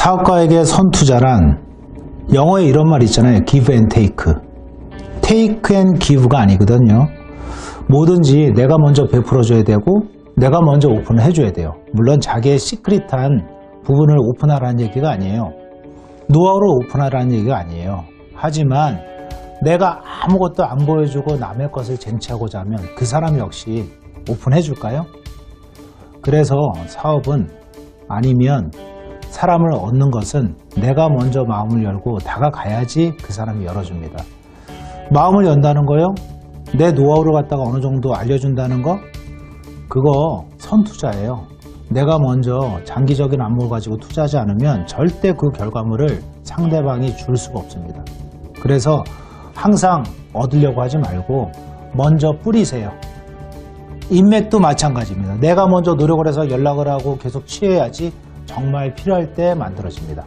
사업가에게 선투자란 영어에 이런 말 있잖아요. give and take. take and give가 아니거든요. 뭐든지 내가 먼저 베풀어줘야 되고 내가 먼저 오픈을 해줘야 돼요. 물론 자기의 시크릿한 부분을 오픈하라는 얘기가 아니에요. 노하우를 오픈하라는 얘기가 아니에요. 하지만 내가 아무것도 안 보여주고 남의 것을 쟁취하고자 하면 그 사람 역시 오픈해 줄까요? 그래서 사업은 아니면 사람을 얻는 것은 내가 먼저 마음을 열고 다가가야지 그 사람이 열어줍니다. 마음을 연다는 거요? 내 노하우를 갖다가 어느 정도 알려준다는 거? 그거 선투자예요. 내가 먼저 장기적인 안목을 가지고 투자하지 않으면 절대 그 결과물을 상대방이 줄 수가 없습니다. 그래서 항상 얻으려고 하지 말고 먼저 뿌리세요. 인맥도 마찬가지입니다. 내가 먼저 노력을 해서 연락을 하고 계속 취해야지 정말 필요할 때 만들어집니다.